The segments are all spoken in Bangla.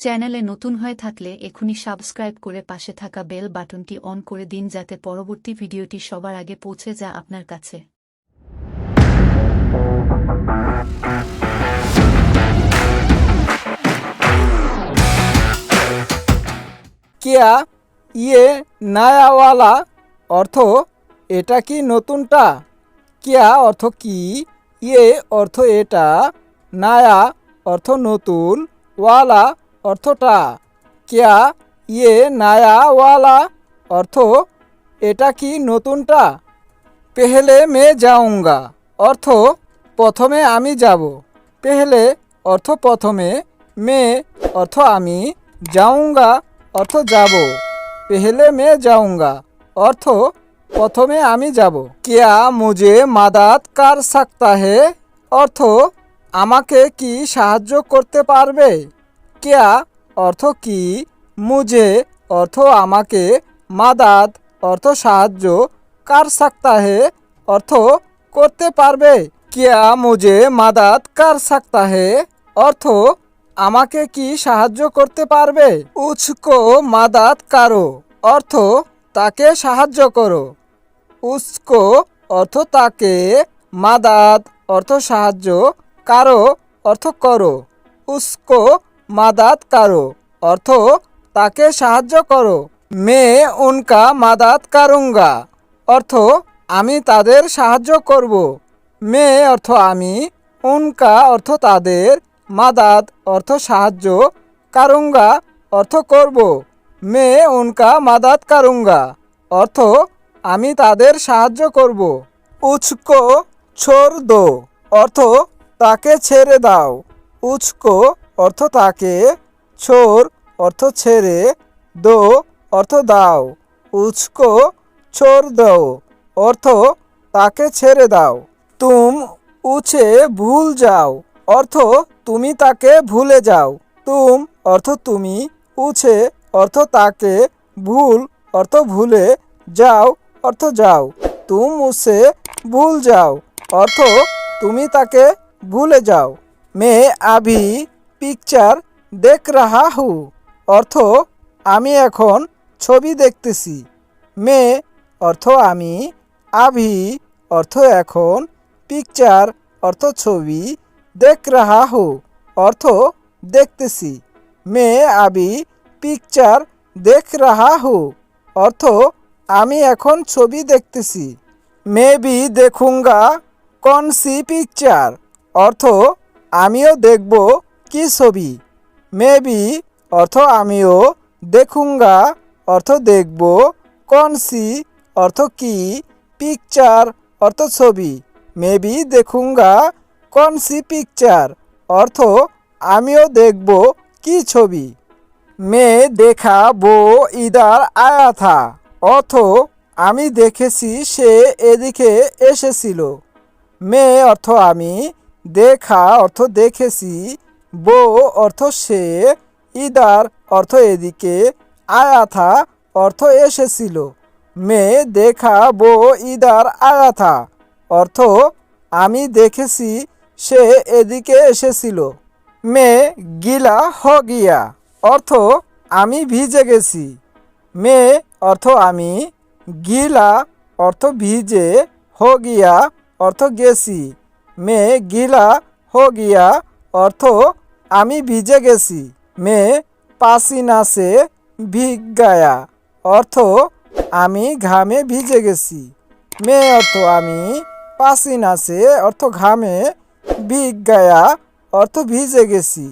চ্যানেলে নতুন হয়ে থাকলে এখনই সাবস্ক্রাইব করে পাশে থাকা বেল বাটনটি অন করে দিন যাতে পরবর্তী ভিডিওটি সবার আগে পৌঁছে যায় আপনার কাছে। কিয়া ইয়ে নায়াওয়ালা অর্থ এটা কি নতুনটা? কিয়া অর্থ কি? ইয়ে অর্থ এটা, নায়া অর্থ নতুন, ওয়ালা অর্থটা? কেয়া ইয়ে নায়াওয়ালা অর্থ, এটা কি নতুনটা? পেহলে মে যাউঙ্গা অর্থ, প্রথমে আমি যাব। পেহলে অর্থ, প্রথমে মে। অর্থ, আমি যাউঙ্গা অর্থ, যাব। পেহলে মে যাউঙ্গা অর্থ, প্রথমে আমি যাব। কেয়া মুজে মাদাত কার সাকতা হে? অর্থ, আমাকে কি সাহায্য করতে পারবে? কিয়া অর্থ কি? মুজে অর্থ আমাকে, মাদাত অর্থ সাহায্য, কার সাকতা অর্থ করতে পারবে? কিয়া মুজে মাদাত কার সাকতা অর্থ আমাকে কি সাহায্য করতে পারবে? উচকো মাদাত কারও অর্থ তাকে সাহায্য করো। উস্কো অর্থ তাকে, মাদাত অর্থ সাহায্য, কারও অর্থ করো। উস্কো মাদাত কারও। অর্থ, তাকে সাহায্য করো। মে উনকা মাদাত কারুঙ্গা। অর্থ, আমি তাদের সাহায্য করব। মে অর্থ, আমি। উনকা অর্থ, তাদের। মাদাত অর্থ, সাহায্য। কারুঙ্গা অর্থ, করব। মে উনকা মাদাত কারুঙ্গা। অর্থ, আমি তাদের সাহায্য করব। উচকো ছোড় দো। অর্থ, তাকে ছেড়ে দাও। উচকো অর্থ তাকে, ছোর অর্থ ছেড়ে, দো অর্থ দাও উচকো ছোর দাও, অর্থ তাকে ছেড়ে দাও। তুম উছে ভুল যাও, অর্থ তুমি তাকে ভুলে যাও। তুম অর্থ তুমি, উছে অর্থ তাকে ভুল, অর্থ ভুলে যাও, অর্থ যাও। তুম উসে ভুল যাও, অর্থ তুমি তাকে ভুলে যাও। মে আভি পিকচার দেখ রাহা হু। অর্থ, আমি এখন ছবি দেখতেছি। মে, অর্থ, আমি আভি। অর্থ, এখন পিকচার অর্থ, ছবি দেখ রাহা হু। অর্থ, দেখতেছি। মে আবি পিকচার দেখ রাহা হু। অর্থ, আমি এখন ছবি দেখতেছি। মে বি দেখুঙ্গা, কন সি পিকচার অর্থ, আমিও দেখব কি ছবি? মে বি অর্থ আমিও দেখুঙ্গা, অর্থ দেখব, কন সি, অর্থ কি পিকচার অর্থ ছবি। মেবি দেখুঙ্গা, কন সি পিকচার অর্থ আমিও দেখব, কি ছবি? মে দেখা বো ইদার আয়া থা অর্থ আমি দেখেছি সে এদিকে এসেছিল। মে অর্থ আমি, দেখা অর্থ দেখেছি বো অর্থ সে, ইদার অর্থ এদিকে, আয়াথা অর্থ এসেছিল। মে দেখা বো, ইদার আয়াথা অর্থ আমি দেখেছি, সে এদিকে এসেছিল। মে গিলা হ গিয়া অর্থ আমি ভিজে গেছি। মে অর্থ আমি গিলা অর্থ ভিজে হ গিয়া অর্থ গেছি। মে গিলা হ গিয়া অর্থ আমি ভিজে গেছি। মে পাসিনাসে ভিগ গায়া। অর্থ, আমি ঘামে ভিজে গেছি। মে অর্থ, আমি পাসিনাসে, অর্থ, ঘামে ভিগ গায়া। অর্থ, ভিজে গেছি।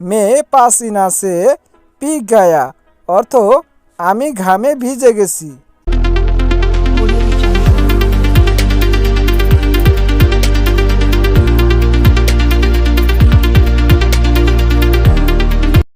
মে পাসিনাসে পিক গায়া। অর্থ, আমি ঘামে ভিজে গেছি।